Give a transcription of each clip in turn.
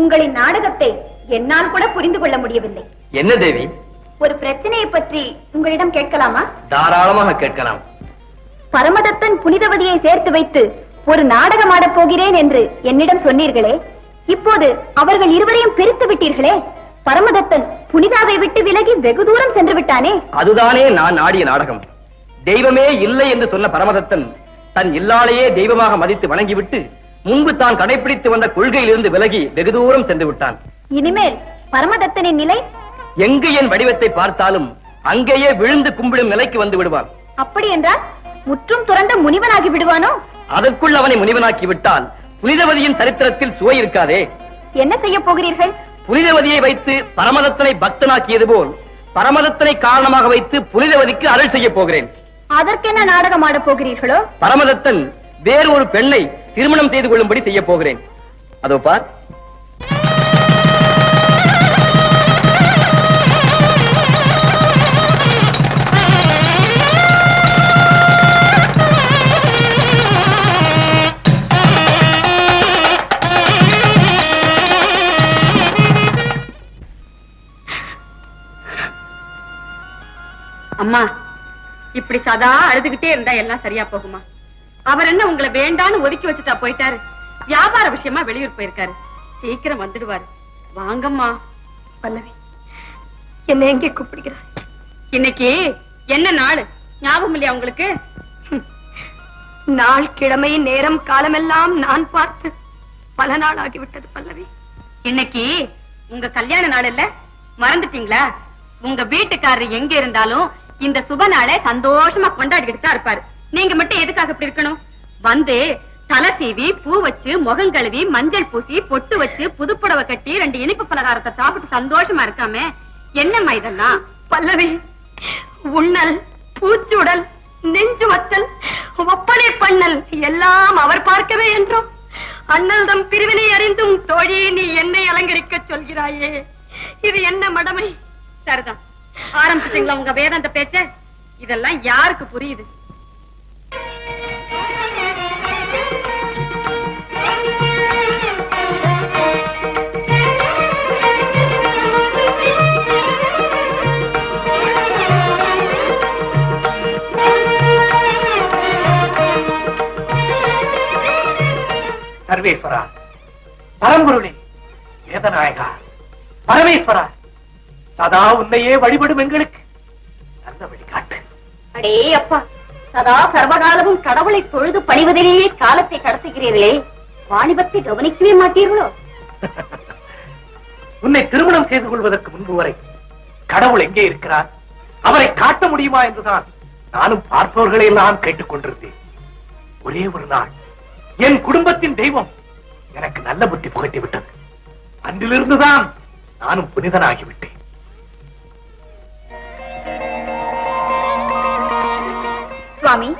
உங்களின் நாடகத்தை என்னால் கூட புரிந்து கொள்ள முடியவில்லை. என்ன தேவி? ஒரு பிரச்சனையை பற்றி உங்களிடம் கேட்கலாமா? தாராளமாக கேட்கலாம். பரமதத்தன் புனிதவதியை சேர்த்து வைத்து ஒரு நாடகம் ஆடப் போகிறேன் என்று என்னிடம் சொன்னீர்களே இப்போது அவர்கள் இருவரையும் பிரித்து விட்டீர்களே பரமதத்தன் புனிதாவை விட்டு விலகி வெகு தூரம் சென்று விட்டானே. அதுதானே நான் ஆடிய நாடகம். தெய்வமே இல்லை என்று சொன்ன பரமதத்தன் தன் இல்லாளையே தெய்வமாக மதித்து வணங்கிவிட்டு முன்பு தான் கடைபிடித்து வந்த கொள்கையிலிருந்து விலகி வெகு தூரம் சென்று விட்டான். இனிமேல் பரமதத்தனின் நிலை? எங்கு என் வடிவத்தை பார்த்தாலும் அங்கேயே விழுந்து கும்பிடும் நிலைக்கு வந்து விடுவான். அப்படி என்றால் முற்றும் துறந்த முனிவனாகி விடுவானோ? அதற்குள் அவனை முனிவனாக்கி விட்டால் புனிதவதியின் சரித்திரத்தில் சுவை இருக்காதே. என்ன செய்ய போகிறீர்கள்? புனிதவதியை வைத்து பரமதத்தனை பக்தனாக்கியது போல் பரமதத்தனை காரணமாக வைத்து புனிதவதிக்கு அருள் செய்ய போகிறேன். அதற்கென்ன நாடகம் ஆடப் போகிறீர்களோ? பரமதத்தன் வேறு ஒரு பெண்ணை திருமணம் செய்து கொள்ளும்படி செய்ய போகிறேன். அதோ பார். அம்மா இப்படி சதா அழுதுகிட்டே இருந்தா எல்லாம் சரியா போகுமா? அவர் என்ன உங்களை வேண்டான்னு ஒதுக்கி வச்சுட்டா போயிட்டாரு? வியாபார விஷயமா வெளியூர் போயிருக்காரு. சீக்கிரம் வந்துடுவாரு. வாங்கம்மா. பல்லவி என்ன எங்கே கூப்பிடுகிறார் இன்னைக்கு என்ன நாள்? ஞாபகம் இல்லையா உங்களுக்கு? நாள் கிழமை நேரம் காலமெல்லாம் நான் பார்த்து பல நாள் ஆகிவிட்டது பல்லவி. இன்னைக்கு உங்க கல்யாண நாள் இல்ல? மறந்துட்டீங்களா? உங்க வீட்டுக்காரர் எங்க இருந்தாலும் இந்த சுப நாளை சந்தோஷமா கொண்டாடிக்கிட்டு தான் இருப்பாரு. நீங்க மட்டும் எதுக்காக இப்படி இருக்கணும்? வந்து தலை சீவி பூ வச்சு முகம் கழுவி மஞ்சள் பூசி பொட்டு வச்சு புதுப்புடவை கட்டி ரெண்டு இனிப்பு பலகாரத்தை சாப்பிட்டு சந்தோஷமா இருக்காமே? என்னம்மா இதெல்லாம்? பல்லவி உண்ணல் பூச்சுடல் நெஞ்சு வத்தல் ஒப்பனை பண்ணல் எல்லாம் அவர் பார்க்கவே என்றும். அண்ணல்தம் பிரிவினை அறிந்தும் தோழி நீ என்னை அலங்கரிக்க சொல்கிறாயே? இது என்ன மடமை? சரிதான். ஆரம்பிச்சிட்டீங்களா உங்க வேதாந்த பேச்ச? இதெல்லாம் யாருக்கு புரியுது? பரம்பொருளே வேதநாயகா பரமேஸ்வரா சதா உன்னையே வழிபடும் எங்களுக்கு நல்ல வழிகாட்டு. அடே அப்பா சதா சர்வகாலமும் கடவுளை தொழுது பணிவதிலேயே காலத்தை கடத்துகிறீர்களே. வாணிபத்தை கவனிக்கவே மாட்டீர்களோ? உன்னை திருமணம் செய்து கொள்வதற்கு முன்பு வரை கடவுள் எங்கே இருக்கிறார்? அவரை காட்ட முடியுமா என்றுதான் நானும் பார்ப்பவர்களை எல்லாம் கேட்டுக் கொண்டிருந்தேன் ஒரே ஒரு நாள் என் குடும்பத்தின் தெய்வம் எனக்கு நல்ல புத்தி புகட்டி விட்டது. அன்றிலிருந்துதான் நானும் புனிதனாகிவிட்டேன். சுவாமி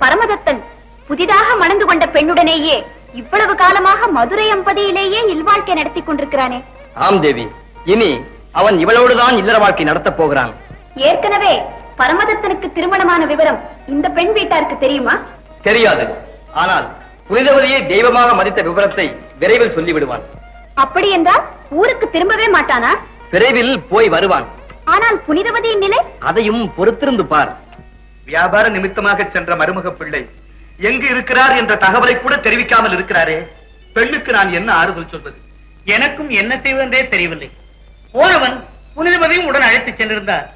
பரமதத்தன் புதிதாக மணந்து கொண்ட பெண்ணுடனேயே இவ்வளவு காலமாக மதுரை அம்பதியிலேயே இல்வாழ்க்கை நடத்தி கொண்டிருக்கிறானே. ஆம் தேவி இனி அவன் இவளோடுதான் இல்லற வாழ்க்கை நடத்தப் போகிறான். ஏற்கனவே பரமதத்தனுக்கு திருமணமான விவரம் இந்த பெண் வீட்டாருக்கு தெரியுமா? தெரியாது. ஆனால் புனிதவதியை தெய்வமாக மதித்த விவரத்தை விரைவில் சொல்லிவிடுவான். அப்படி என்றால் ஊருக்கு திரும்பவே மாட்டானா? விரைவில் போய் வருவான். ஆனால் புனிதவதியின் நிலை? அதையும் பொறுத்திருந்து பார். வியாபார நிமித்தமாக சென்ற மருமக பிள்ளை எங்கு இருக்கிறார் என்ற தகவலை கூட தெரிவிக்காமல் இருக்கிறாரே? பெண்ணுக்கு நான் என்ன ஆறுதல் சொல்வது? எனக்கும் என்ன செய்வதென்றே தெரியவில்லை. போனவன் புனிதமதையும் உடன் அழைத்துச் சென்றிருந்தார்.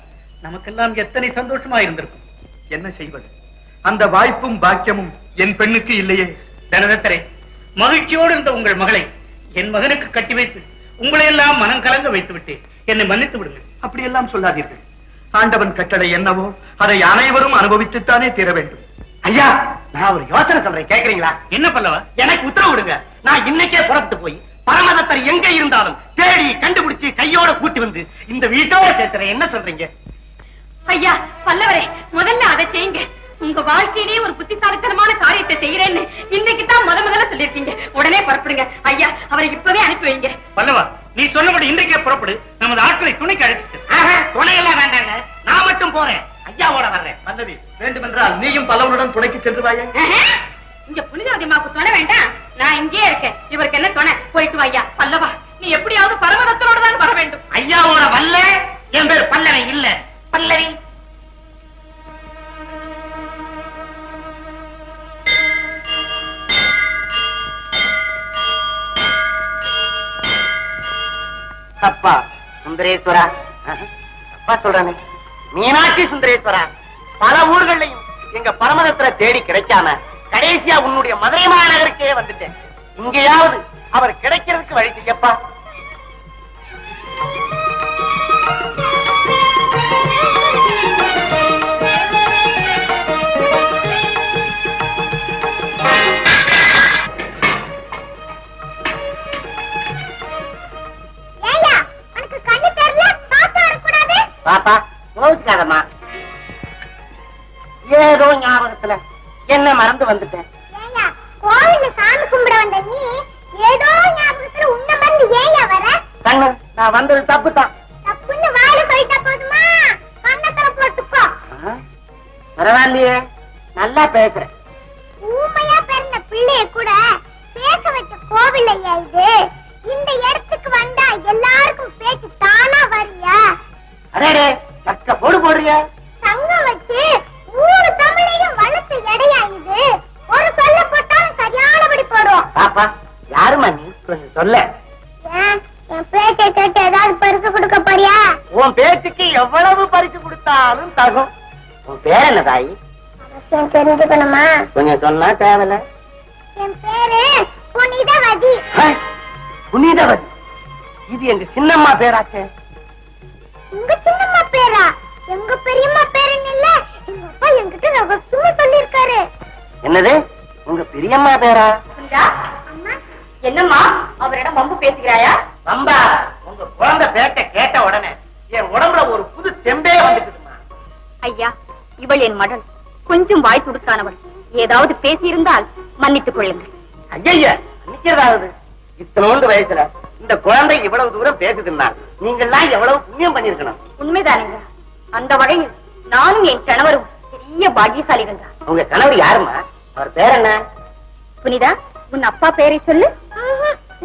நமக்கெல்லாம் எத்தனை சந்தோஷமா இருந்திருக்கும். என்ன செய்வது? அந்த வாய்ப்பும் பாக்கியமும் என் பெண்ணுக்கு இல்லையே. தனதத்தரே மகிழ்ச்சியோடு இருந்த உங்கள் மகளை என் மகனுக்கு கட்டி வைத்து உங்களை எல்லாம் மனம் கலங்க வைத்து விட்டேன். என்னை மன்னித்து விடுங்கள். அப்படியெல்லாம் சொல்லாதீர்கள். ஆண்டவன் கட்டளை என்னவோ அதை அனைவரும் அனுபவித்துத்தானே தீர வேண்டும். ஐயா நான் ஒரு யோசனை சொல்றேன். கேக்குறீங்களா? என்ன பல்லவா? எனக்கு உத்தரவு விடுங்க நான் இன்னைக்கே புறப்பட்டு போய் பரமதத்தர் எங்க இருந்தாலும் தேடி கண்டுபிடிச்சு கையோட கூட்டி வந்து இந்த வீட்டோட சேர்த்துறேன். என்ன சொல்றீங்க? ஐயா பல்லவரே முதல்ல அதை செய்யுங்க. உங்க வாழ்க்கையிலேயே ஒரு புத்திசாலித்தனமான துணைக்கு சென்று வாயே இங்க புனிதவதிமாவுக்கு துணை வேண்டாம். நான் இங்கே இருக்கேன். இவருக்கு என்ன துணை போயிட்டு வா ஐயா பல்லவா நீ பரமதத்தனோடு தான் வர வேண்டும். ஐயாவோட வல்ல என் பேர் பல்லவி இல்ல. பல்லவி. அப்பா சுந்தரேஸ்வரா. அப்பா சொல்றானே. மீனாட்சி சுந்தரேஸ்வரா. பல ஊர்களையும் எங்க பரமதத்துல தேடி கிடைக்காம கடைசியா உன்னுடைய மதுரை மாநகருக்கே வந்துட்டேன். இங்கேயாவது அவர் கிடைக்கிறதுக்கு வழி செய்யப்பா. என்ன மறந்து வந்துட்டேன். கோவில்ல சாமி கும்பிட வந்த நீ ஏதோ ஞாபகத்துல உன்னை ஏய்யா வர? கண்ணு நான் வந்தது தப்பு தான் தப்புன்னு வாயில சொல்லிட்டா போதுமா? கன்னத்துல போட்டுக்கோ. பரவாயில்லையே நல்லா பேசுறேன் ஊமையா பிறந்த பிள்ளைய கூட பேச வச்ச கோவில் இது இந்த இடத்துக்கு வந்தா எல்லாருக்கும் பேச்சு தானா வரியா? அடே சக்க போடு போடுறிய. பாப்பா யாருமா நீ கொஞ்சம் சொல்ல. என் பேட்டை கேட்டு ஏதாவது பரிசு கொடுக்க போறியா? உன் பேச்சுக்கு எவ்வளவு பரிசு கொடுத்தாலும் தகும். உன் பேர் என்ன தாயி? தெரிஞ்சுக்கணுமா? கொஞ்சம் சொன்னா தேவையில்ல. என் பேரு புனிதவதி. புனிதவதி. இது எங்க சின்னம்மா பேராச்சே. உங்க சின்னம்மா பேரா? எங்க பெரியம்மா பேருன்னு இல்ல எங்க அப்பா என்கிட்ட ரகசியமா சொல்லிருக்காரு என்னது? உங்க பெரியம்மா பேரா? என்னம்மா? அவரிடம் வம்பு பேசுகிறாயா? ரம்பா உங்க குழந்தை பேச்ச கேட்ட உடனே என் உடம்புல ஒரு புது தெம்பே வந்துட்டுமா? ஐயா இவள் என் மகள். கொஞ்சம் வாய் துடுக்கானவள் ஏதாவது பேசியிருந்தால் மன்னித்துக் கொள்ளுங்கள். ஐய நிக்கிறதாவது இத்தனோண்டு வயசுல இந்த குழந்தை இவ்வளவு தூரம் பேசுதுன்னா நீங்கெல்லாம் எவ்வளவு புண்ணியம் பண்ணிருக்கணும் உண்மைதான் ஐயா. அந்த வகையில் நானும் என் கணவரும் பெரிய பாக்கியசாலிகள் தான். உங்க கணவர் யாருமா அவர் பேர் என்ன? புனிதா உன் அப்பா பெயரை சொல்லு.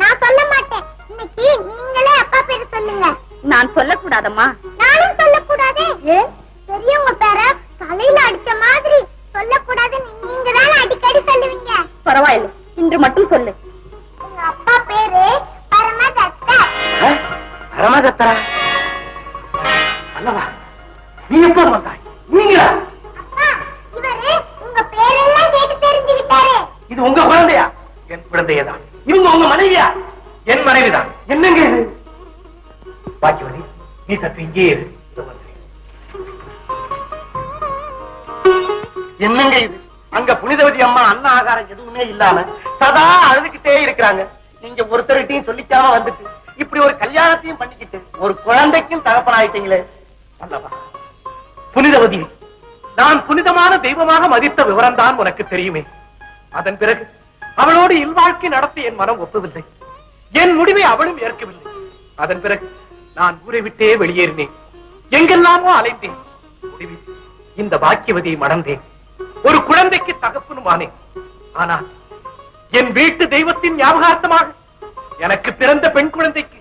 நான் சொல்ல மாட்டேன். இன்னைக்கு நீங்களே அப்பா பேரு சொல்லுங்க. நான் சொல்லக்கூடாதம்மா. நானும் சொல்லக்கூடாதே. ஏ பெரியவங்க பேர தலையில அடிச்ச மாதிரி சொல்லக்கூடாதுன்னு நீங்க தானே அடிக்கடி சொல்லுவீங்க. பரவாயில்லை. இன்று மட்டும் சொல்லு. அப்பா பேரு பரமதத்தர் பரமதத்தரா? அல்லவா? நீ எப்ப வந்தாய்? நீங்களா? அப்பா இவரு உங்க பேரெல்லாம் கேட்டு தெரிஞ்சுக்கிட்டாரு. இது உங்க குழந்தையா? என் குழந்தையதான். இவங்க உங்க மனைவியா? என் மனைவிதான். என்னங்க இது? பாக்கியவதி நீ சத்து இங்கே என்னங்க இது? அங்க புனிதவதி அம்மா அண்ணா ஆகாரம் எதுவுமே இல்லாம சதா அழுதுகிட்டே இருக்கிறாங்க. நீங்க ஒருத்தர்கிட்டையும் சொல்லிக்காம வந்துட்டு இப்படி ஒரு கல்யாணத்தையும் பண்ணிக்கிட்டு ஒரு குழந்தைக்கும் தகப்பனாயிட்டீங்களே. அல்லவா? புனிதவதி நான் புனிதமான தெய்வமாக மதித்த விவரம் தான் உனக்கு தெரியுமே. அதன் பிறகு அவளோடு இல்வாழ்க்கை நடத்த என் மனம் ஒப்பவில்லை. என் முடிவை அவளும் ஏற்கவில்லை. அதன் பிறகு நான் ஊரை விட்டே வெளியேறினேன். எங்கெல்லாமோ அலைந்தேன். இந்த பாக்கியவதியை மணந்தேன் ஒரு குழந்தைக்கு தகப்பனும் ஆனேன் ஆனால் என் வீட்டு தெய்வத்தின் ஞாபகார்த்தமாக எனக்கு பிறந்த பெண் குழந்தைக்கு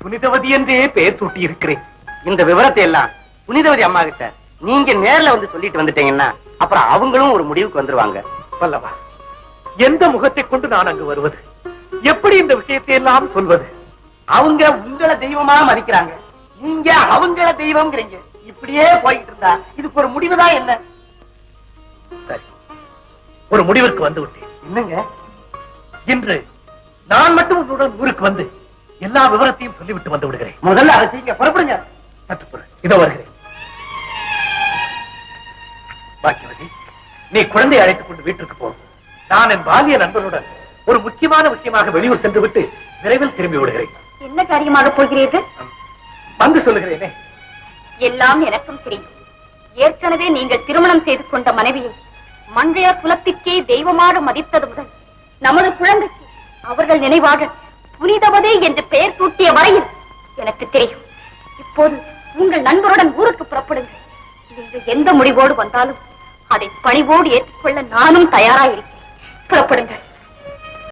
புனிதவதி என்றே பெயர் சூட்டி இருக்கிறேன் இந்த விவரத்தை எல்லாம் புனிதவதி அம்மா கிட்ட நீங்க நேர்ல வந்து சொல்லிட்டு வந்துட்டீங்கன்னா அப்புறம் அவங்களும் ஒரு முடிவுக்கு வந்துருவாங்க. வல்லவா. எந்த முகத்தை கொண்டு நான் அங்கு வருவது? எப்படி இந்த விஷயத்தை எல்லாம் சொல்வது? அவங்க உங்களை தெய்வமா மதிக்கிறாங்க. நீங்க அவங்கள தெய்வம்ங்கிறீங்க. இப்படியே போயிட்டு இருந்தா இதுக்கு ஒரு முடிவுதான் என்ன? சரி. ஒரு முடிவிற்கு வந்து விட்டேன். என்னங்க? இன்று நான் மட்டும் உங்களுடன் ஊருக்கு வந்து எல்லா விவரத்தையும் சொல்லிவிட்டு வந்து விடுகிறேன். முதல்ல அதை செய்யுங்க. புறப்படுங்க. சற்று. இதோ வருகிறேன். பாக்கியவதி நீ குழந்தை அழைத்துக் கொண்டு வீட்டுக்கு போ. நான் என் பாலிய நண்பனுடன் ஒரு முக்கியமான விஷயமாக வெளியூர் சென்று விட்டு விரைவில் திரும்பி விடுகிறேன் என்ன காரியமாக போகிறீர்கள்? வந்து சொல்லுகிறேனே. எல்லாம் எனக்கும் தெரியும். ஏற்கனவே நீங்கள் திருமணம் செய்து கொண்ட மனைவியை மங்கையர் குலத்திற்கே தெய்வமாக மதித்தது முதல் நமது குழந்தைக்கு அவர்கள் நினைவாக புனிதவதே என்று பெயர் சூட்டிய வரையில் எனக்கு தெரியும். இப்போது உங்கள் நண்பருடன் ஊருக்கு புறப்படுங்கள். நீங்கள் எந்த முடிவோடு வந்தாலும் அதை பணிவோடு ஏற்றுக்கொள்ள நானும் தயாராயிருக்கிறேன் புறப்படுங்கள்.